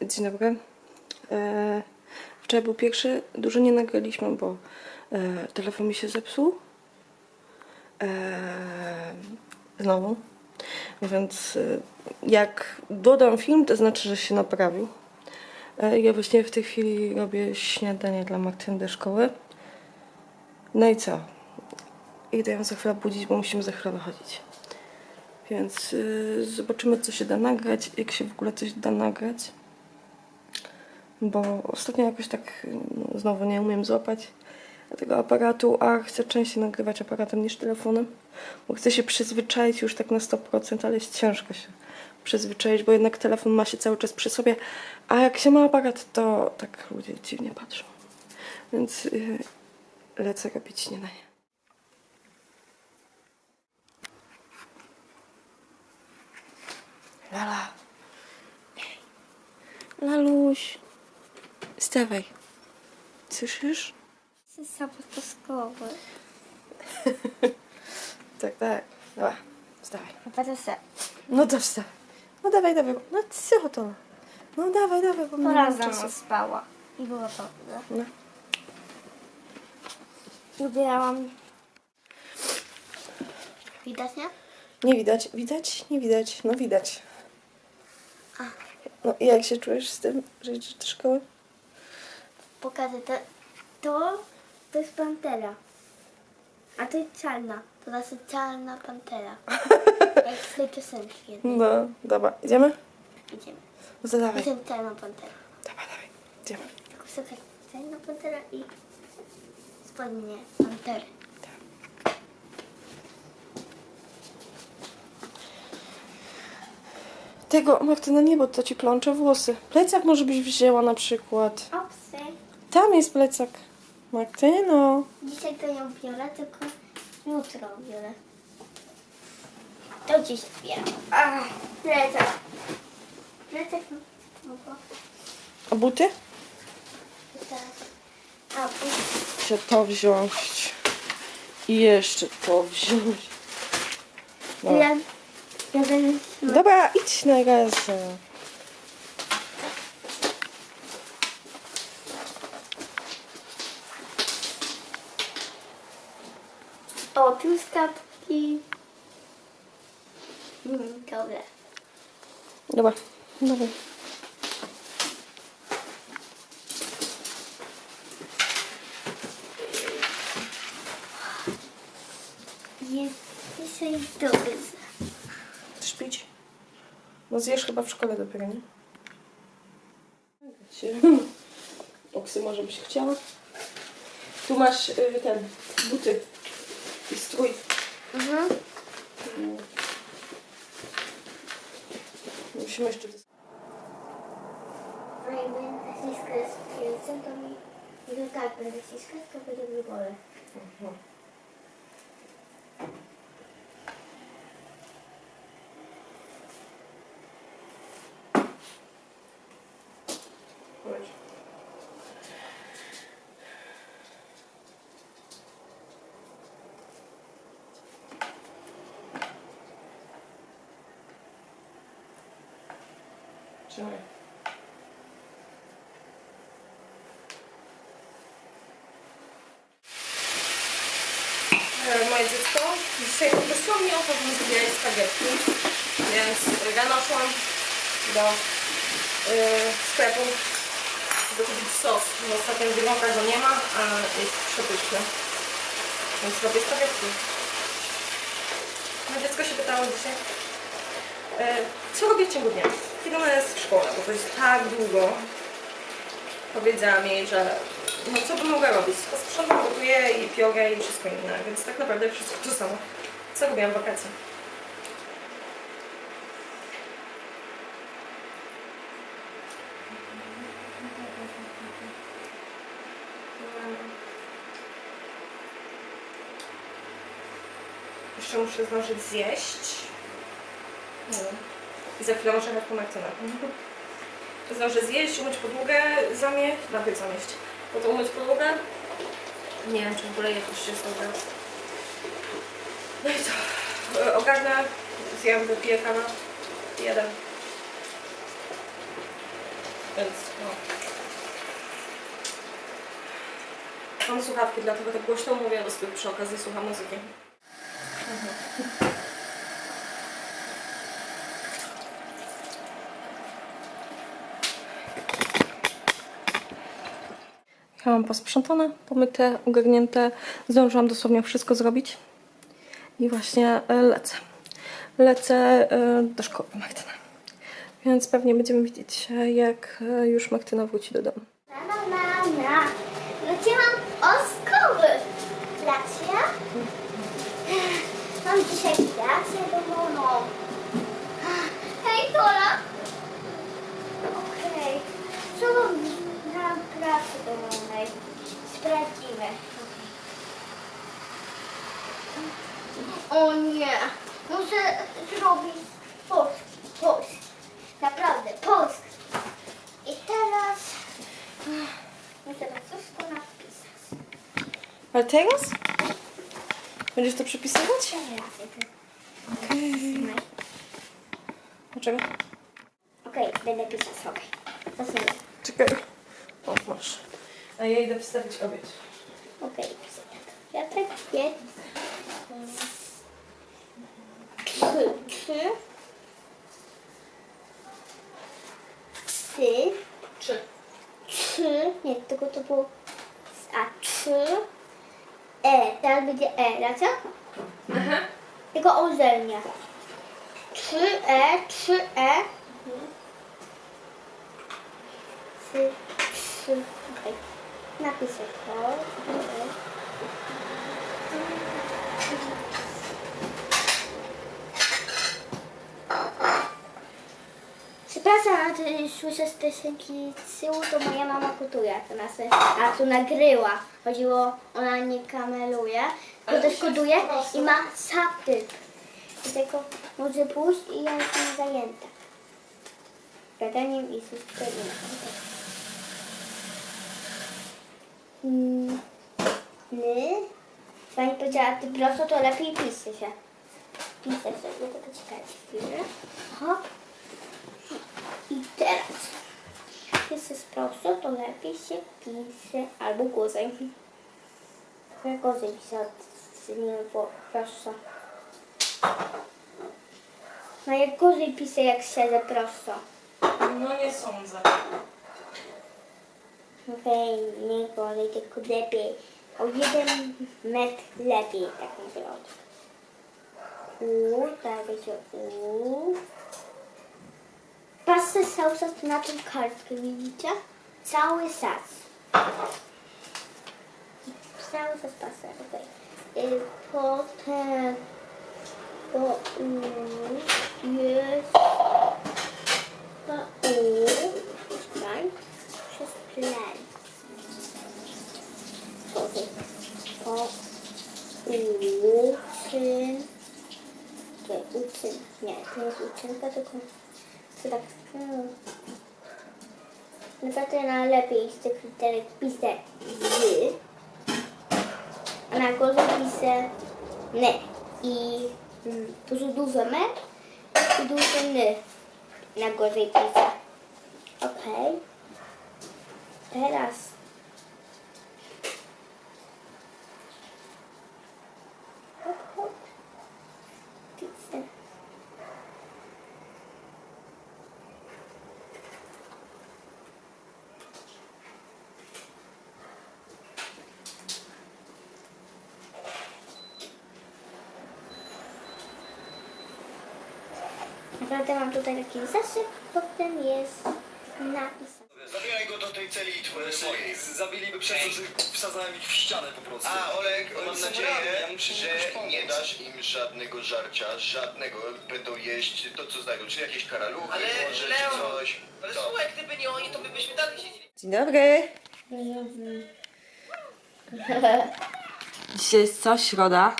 Dzień dobry. E, wczoraj był pierwszy. Dużo nie nagraliśmy, bo e, telefon mi się zepsuł. E, znowu. Więc jak dodam film, to znaczy, że się naprawił. Ja właśnie w tej chwili robię śniadanie dla Martyny do szkoły. No i co? Idę ją za chwilę budzić, bo musimy za chwilę wychodzić. Więc y, zobaczymy, co się da nagrać, jak się w ogóle coś da nagrać. Bo ostatnio jakoś tak no, znowu nie umiem złapać tego aparatu, a chcę częściej nagrywać aparatem niż telefonem. Bo chcę się przyzwyczaić już tak na 100%, ale jest ciężko się przyzwyczaić, bo jednak telefon ma się cały czas przy sobie, a jak się ma aparat, to tak ludzie dziwnie patrzą. Więc y, lecę robić śniadanie. Lala. Laluś. Stawaj. Słyszysz? Sesa podpaskowy. Tak, tak. Dobra, wstawaj. To se. No to wstawaj. No dawaj, dawaj. No co to? No dawaj, dawaj, bo raz mało za mną czasu. spała. I było dobrze. No. Ubierałam. Widać, nie? Nie widać, widać, nie widać. No widać. A. No i jak się czujesz z tym, że idziesz do szkoły? Pokażę to. To, to jest pantera. A to jest czarna. To znaczy czarna pantera. Jak z tej piosenki jednej. No, dobra. Idziemy? Idziemy. No to dawaj. Jestem czarna pantera. Dawaj, dawaj. Idziemy. Tylko słuchaj, czarna pantera i spodnie pantery. Tego, Martyna, nie, bo to ci plącze włosy. Plecak może byś wzięła na przykład. Opsy. Tam jest plecak. Martyno. Dzisiaj to ją biorę, tylko jutro biorę. To dziś zbieram. Ach, plecak. Plecak no A buty? teraz. A. Chcę to wziąć. I jeszcze to wziąć. Dobra. Ja, ja będę Dobra, idź na razie. O, truskawki. Mm, dobra. Dobra, dobra. Jest dzisiaj dobry. Chcesz pić? No zjesz chyba w szkole dopiero, nie? Oksy może byś chciała? Tu masz y, ten, buty i strój. Mhm. Musimy jeszcze... A jak będę naciskać pierwszym, to mi... Że tak będę naciskać, to będzie mi boleć. Mhm. Trzymaj. E, moje dziecko dzisiaj poprosiło mnie o to, żebym spaghetti, więc rano szłam do y, sklepu, żeby kupić sos, bo ostatnio w Biedronkach go nie ma, a jest przepyszny. Więc robię spaghetti. Moje dziecko się pytało dzisiaj, e, co robię w ciągu dnia? Ona jest w szkole, bo to jest tak długo. Powiedziałam jej, że no co bym mogła robić? Posprzątam, gotuję i piorę i wszystko inne, więc tak naprawdę wszystko to samo. Co robiłam w wakacje? Jeszcze muszę zdążyć zjeść. Nie. I za chwilę jechać po Martynę. Zdążę zjeść, umyć podłogę, zamieść, najpierw zamieść. Potem umyć podłogę. Nie wiem, czy w ogóle jakoś się zdążę. No i co? Ogarnę, zjem, wypiję kawę jadę. Więc no. Mam słuchawki, dlatego tak głośno mówię, bo sobie przy okazji słucham muzyki. Ja mam posprzątane, pomyte, ogarnięte. Zdążyłam dosłownie wszystko zrobić. I właśnie e, lecę. Lecę e, do szkoły Martyna. Więc pewnie będziemy widzieć jak e, już Martyna wróci do domu. Na, na, na, na. Wróciłam o szkoły. Gracja? Mam dzisiaj pracę domową. Hej, Tola. Okej. Co mam domowej? Sprawdzimy. O nie. Muszę zrobić polski. Polski. Naprawdę, polski. I teraz muszę to wszystko napisać. Ale teraz? Będziesz to przepisywać? Okej. Dlaczego? Okej, będę pisać. Zasnę. Czekaj. O, masz. A ja idę wstawić obiad. Okej. Ja tak jest. Trzy. Trzy. Trzy. Trzy. Trzy. Nie, tylko to było. A trzy. E. Teraz będzie E, racja? Tylko ozelnie. Trzy E. Trzy E. Trzy. Trzy. Napiszę to. Przepraszam, ale ty słyszę z piosenki z tyłu, to moja mama gotuje. To nas, a tu nagryła. Chodziło, ona nie kameruje, tylko też koduje i ma subtytl. I tylko może pójść i ja jestem zajęta. Gadaniem i subtytułem. Mm, Ny. Pani powiedziała, ty prosto to lepiej pisze się. Piszę sobie, to poczekajcie chwilę. Hop. I teraz, jak jest prosto, to lepiej się pisze albo gorzej. Jak gorzej pisze, nie bo prosto. No jak gorzej pisze, jak siedzę prosto. No nie sądzę. Okej, nie gorzej, tylko lepiej. O jeden metr lepiej, tak mówię. U, tak będzie u. Pastę sausa na tą kartkę, widzicie? Cały sas. Cały sas pasta, okej. Y, Potem po u jest po u tak? Okej. Po u czyn. Czekaj, uczyn. Nie, to jest uczynka, tylko to tak. Hmm. Naprawdę najlepiej z tych literek piszę z, a na górze piszę ne. I mm, dużo, dużo me i dużo ny na górze piszę. Okej. Teraz hop, hop. Piszę. Naprawdę mam tutaj taki zaszyb, potem jest napis. Zabieraj go do tej celi twoje swojej. Zabiliby przez to, że wsadzałem ich w ścianę po prostu. A Olek, No, mam nadzieję, że nie dasz im żadnego żarcia, żadnego. Będą jeść to, co znajdą, czy jakieś karaluchy, Ale może, czy coś. Ale To. słuchaj, gdyby nie oni, to my byśmy dalej siedzieli. Dzień dobry. Dzisiaj jest co? Środa?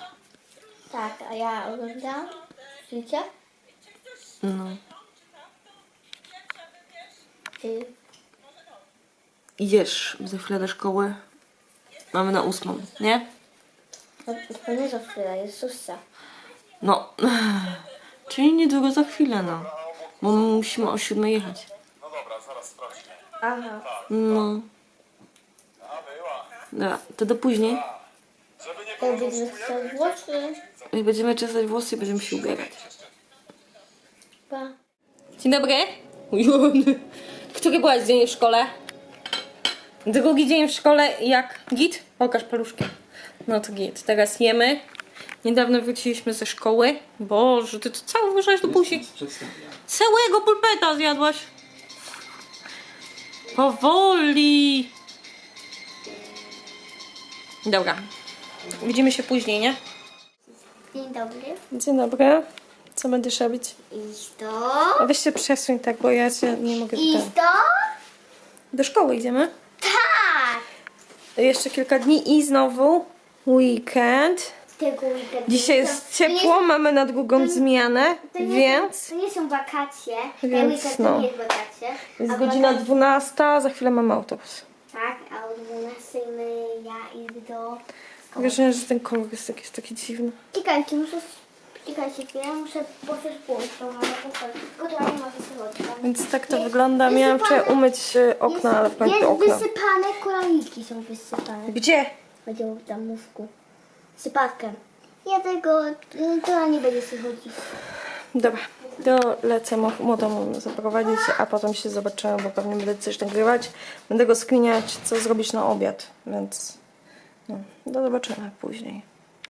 Tak, a ja oglądam życie. No. Y, Idziesz za chwilę do szkoły. Mamy na ósmą, nie? no, to nie za chwilę, jest sussa. No. Czyli niedługo za chwilę, no. Bo my musimy o siódmej jechać. No dobra, zaraz Aha. No. Dobra, to do później. To będziemy chciał włosy. Jak będziemy czesać włosy, będziemy się ubierać. Pa. Dzień dobry. Ujun. Który byłaś dzień w szkole? Drugi dzień w szkole jak git? Pokaż paluszki. No to git. Teraz jemy. Niedawno wróciliśmy ze szkoły. Boże, ty to cały włożyłaś do buzi. Całego pulpeta zjadłaś. Powoli. Dobra. Widzimy się później, nie? Dzień dobry. Dzień dobry. Co będziesz robić? Iść do... A weź się przesuń tak, bo ja cię nie mogę do... Do szkoły idziemy. Jeszcze kilka dni i znowu weekend. Tego weekendu. Dzisiaj jest to nie ciepło, mamy na drugą zmianę, To nie, więc są, to nie są wakacje. Ten Więc weekend no. to nie jest wakacje. jest A godzina wakacje- 12, za chwilę mamy autobus. Tak, a o 12 my, ja idę do... Wiesz, że ten kolor jest taki, jest taki dziwny. Czekajcie, muszę... Czekajcie chwilę, muszę poszedć pójść, mamy poszedć. Tylko to nie ma wysyłać. Więc tak to wygląda. Miałam wczoraj umyć e, okna, ale w końcu Jest okna. wysypane, koraliki są wysypane. Gdzie? Będzie w domówku. Sypatkiem. Ja tego, to nie będzie się chodzić. Dobra, to lecę mo- młodą zaprowadzić, a potem się zobaczymy, bo pewnie będę coś nagrywać. Będę go skminiać, co zrobić na obiad, więc no, do zobaczenia później.